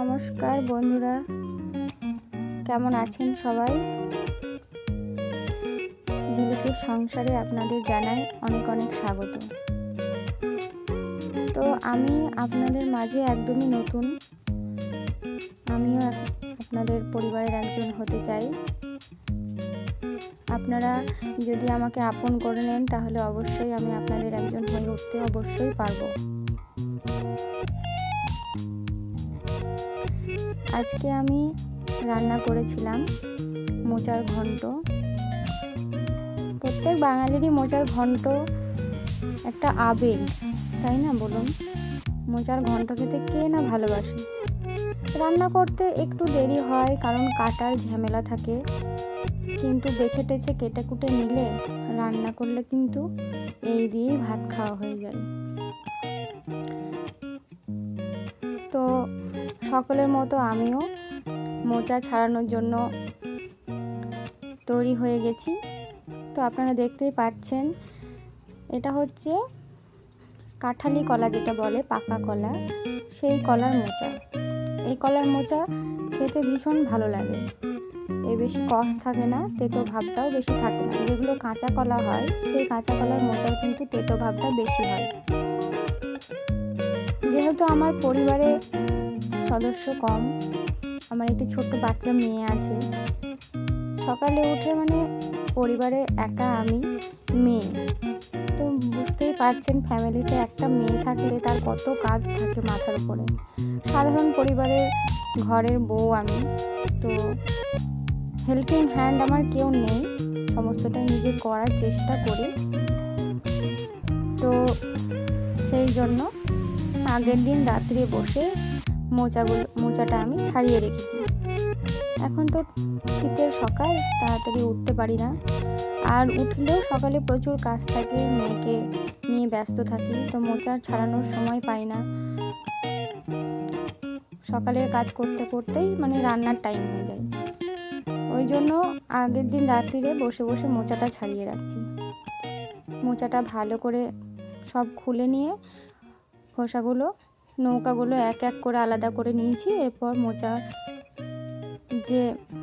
নমস্কার বন্ধুরা। কেমন আছেন সবাই? ঝিলিকের সংসারে আপনাদের জানাই অনেক অনেক স্বাগত। তো আমি আপনাদের মাঝে একদমই নতুন। আমিও আপনাদের পরিবারের একজন হতে চাই। আপনারা যদি আমাকে আপন করে নেন, তাহলে অবশ্যই আমি আপনাদের একজন হয়ে উঠতে অবশ্যই পারব। আজকে আমি রান্না করেছিলাম মোচার ঘন্ট। প্রত্যেক বাঙালিরই মোচার ঘন্ট একটা আবেগ, তাই না বলুন? মোচার ঘন্ট খেতে কে না ভালোবাসে? রান্না করতে একটু দেরি হয় কারণ কাটার ঝামেলা থাকে। কিন্তু বেছে টেছে কেটে কুটে নিলে রান্না করলে কিন্তু এই দিয়েই ভাত খাওয়া হয়ে যায়। তো সকলের মতো আমিও মোচা ছাড়ানোর জন্য তৈরি হয়ে গেছি। তো আপনারা দেখতেই পাচ্ছেন, এটা হচ্ছে কাঁঠালি কলা যেটা বলে, পাকা কলা। সেই কলার মোচা। এই কলার মোচা খেতে ভীষণ ভালো লাগে। এর বেশি কষ থাকে না, তেতো ভাবটাও বেশি থাকে না। যেগুলো কাঁচা কলা হয়, সেই কাঁচা কলার মোচার কিন্তু তেতো ভাবটা বেশি হয়। যেহেতু আমার পরিবারে সদস্য কম। আমার একটি ছোট্ট বাচ্চা মেয়ে আছে। সকালে উঠে মানে পরিবারে একা আমি মেয়ে। তো বুঝতেই পারছেন, ফ্যামিলিতে একটা মেয়ে থাকলে তার কত কাজ থাকে মাথার উপরে। সাধারণ পরিবারের ঘরের বউ আমি। তো হেল্পিং হ্যান্ড আমার কেউ নেই। সমস্তটা নিজে করার চেষ্টা করি। তো সেই জন্য আগের দিন রাত্রে বসে মোচাগুলো, মোচাটা আমি ছাড়িয়ে রেখেছি। এখন তো শীতের সকাল, তাড়াতাড়ি উঠতে পারি না। আর উঠলেও সকালে প্রচুর কাজ থাকে, মেয়েকে নিয়ে ব্যস্ত থাকি, তো মোচা ছাড়ানোর সময় পাই না। সকালের কাজ করতে করতেই মানে রান্নার টাইম হয়ে যায়। ওই জন্য আগের দিন রাত্রিরে বসে বসে মোচাটা ছাড়িয়ে রাখছি। মোচাটা ভালো করে সব খুলে নিয়ে খোসাগুলো নৌকাগুলো এক এক করে আলাদা করে নিয়েছি, এরপর মোচার যে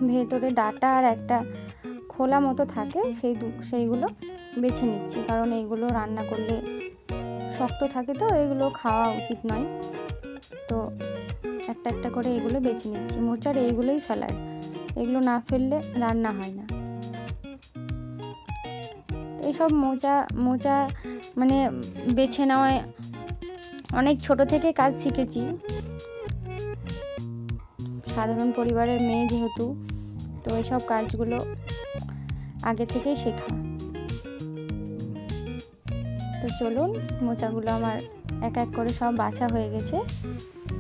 ভেতরে ডাটা আর একটা খোলা মতো থাকে, সেই সেইগুলো বেছে নিচ্ছি। কারণ এইগুলো রান্না করলে শক্ত থাকে তো, এগুলো খাওয়া উচিত নয়। তো একটা একটা করে এগুলো বেছে নিচ্ছি। মোচার এইগুলোই ফেলার। এগুলো না ফেললে রান্না হয় না। এইসব মোচা মোচা মানে বেছে নেওয়ায় অনেক ছোট থেকে কাজ শিখেছি। সাধারণ পরিবারের মেয়ে যেহেতু, তো এইসব কাজগুলো আগে থেকেই শেখা। তো চলুন, মোচাগুলো আমার এক এক করে সব বাছা হয়ে গেছে।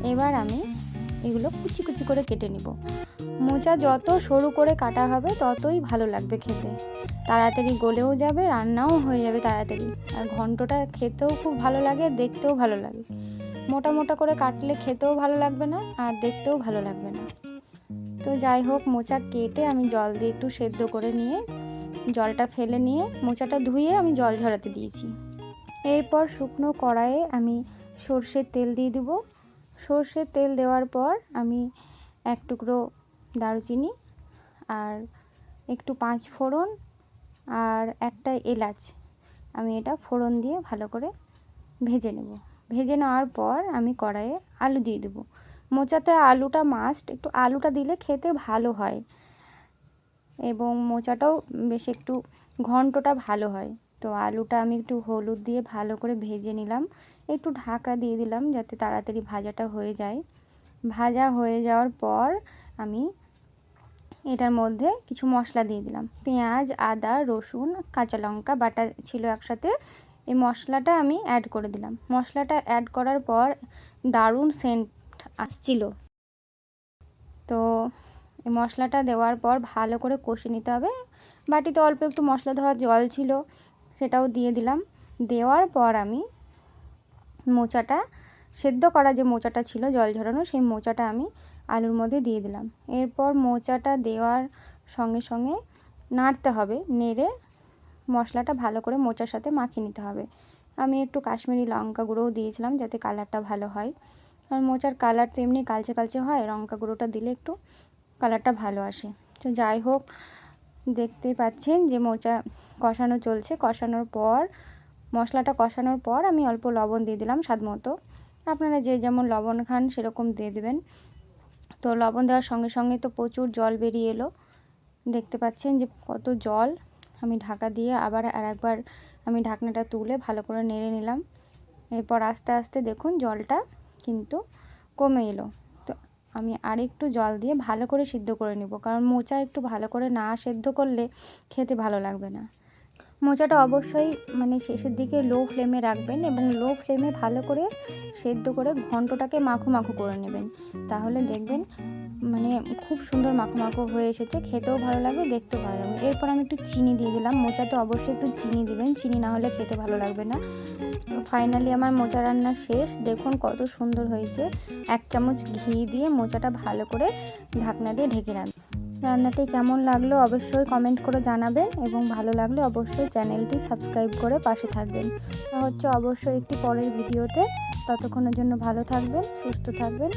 এবার আমি এগুলো কুচি কুচি করে কেটে নিব। মোচা যত সরু করে কাটা হবে, ততই ভালো লাগবে খেতে। তাড়াতাড়ি গলেও যাবে, রান্নাও হয়ে যাবে তাড়াতাড়ি। আর ঘন্টটা খেতেও খুব ভালো লাগে, দেখতেও ভালো লাগে। মোটা মোটা করে কাটলে খেতেও ভালো লাগবে না, আর দেখতেও ভালো লাগবে না। তো যাই হোক, মোচা কেটে আমি জল দিয়ে একটু সেদ্ধ করে নিয়ে, জলটা ফেলে নিয়ে মোচাটা ধুয়ে আমি জল ঝরাতে দিয়েছি। এরপর শুকনো কড়াইয়ে আমি সর্ষের তেল দিয়ে দেবো। সর্ষের তেল দেওয়ার পর আমি এক টুকরো দারুচিনি আর একটু পাঁচ ফোড়ন আর একটা এলাচ। আমি এটা ফোড়ন দিয়ে ভালো করে ভেজে নেব। ভেজে নেওয়ার পর আমি কড়াইয়ে আলু দিয়ে দেবো। মোচাতে আলুটা মাস্ট একটু আলুটা দিলে খেতে ভালো হয় এবং মোচাটাও বেশ একটু ঘন্টটা ভালো হয়। তো আলুটা আমি একটু হলুদ দিয়ে ভালো করে ভেজে নিলাম। একটু ঢাকা দিয়ে দিলাম যাতে তাড়াতাড়ি ভাজাটা হয়ে যায়। ভাজা হয়ে যাওয়ার পর আমি এটার মধ্যে কিছু মশলা দিয়ে দিলাম। পেঁয়াজ, আদা, রসুন, কাঁচা লঙ্কা, বাটা ছিল একসাথে। এই মশলাটা আমি অ্যাড করে দিলাম। মশলাটা অ্যাড করার পর দারুণ সেন্ট আসছিল। তো এই মশলাটা দেওয়ার পর ভালো করে কষে নিতে হবে। বাটিতে অল্প একটু মশলা ধোয়া জল ছিল, সেটাও দিয়ে দিলাম। দেওয়ার পর আমি মোচাটা সেদ্ধ করা যে মোচাটা ছিল, জল ঝরানো, সেই মোচাটা আমি আলুর মধ্যে দিয়ে দিলাম। এরপর মোচাটা দেওয়ার সঙ্গে সঙ্গে নাড়তে হবে, নেড়ে মশলাটা ভালো করে মোচার সাথে মাখিয়ে নিতে হবে। আমি একটু কাশ্মীরি লঙ্কা গুঁড়োও দিয়েছিলাম যাতে কালারটা ভালো হয়। আর মোচার কালার তো এমনি কালচে কালচে হয়, লঙ্কা গুঁড়োটা দিলে একটু কালারটা ভালো আসে। তো যাই হোক, দেখতেই পাচ্ছেন যে মোচা কষানো চলছে। কষানোর পর, মশলাটা কষানোর পর আমি অল্প লবণ দিয়ে দিলাম স্বাদ মতো। আপনারা যে যেমন লবণ খান সেরকম দিয়ে দেবেন। তো লবণ দেওয়ার সঙ্গে সঙ্গে তো প্রচুর জল বেরিয়ে এলো। দেখতে পাচ্ছেন যে কত জল। আমি ঢাকা দিয়ে আবার আর একবার আমি ঢাকনাটা তুলে ভালো করে নেড়ে নিলাম। এরপর আস্তে আস্তে দেখুন জলটা কিন্তু কমে এলো। তো আমি আরেকটু জল দিয়ে ভালো করে সিদ্ধ করে নেব। কারণ মোচা একটু ভালো করে না সেদ্ধ করলে খেতে ভালো লাগবে না। মোচাটা অবশ্যই মানে শেষের দিকে লো ফ্লেমে রাখবেন এবং লো ফ্লেমে ভালো করে সেদ্ধ করে ঘন্টটাকে মাখো মাখো করে নেবেন। তাহলে দেখবেন মানে খুব সুন্দর মাখো মাখো হয়ে এসেছে, খেতেও ভালো লাগবে, দেখতেও ভালো লাগবে। এরপর আমি একটু চিনি দিয়ে দিলাম মোচাতে অবশ্যই একটু চিনি দিবেন, চিনি না হলে খেতে ভালো লাগবে না। ফাইনালি আমার মোচা রান্না শেষ, দেখুন কত সুন্দর হয়েছে। এক চামচ ঘি দিয়ে মোচাটা ভালো করে ঢাকনা দিয়ে ঢেকে রাখবেন। রান্নাটি কেমন লাগল অবশ্যই কমেন্ট করে জানাবেন এবং ভালো লাগলে অবশ্যই চ্যানেলটি সাবস্ক্রাইব করে পাশে থাকবেন। হচ্ছে অবশ্যই একটি পরের ভিডিওতে। ততক্ষণের জন্য ভালো থাকবেন, সুস্থ থাকবেন।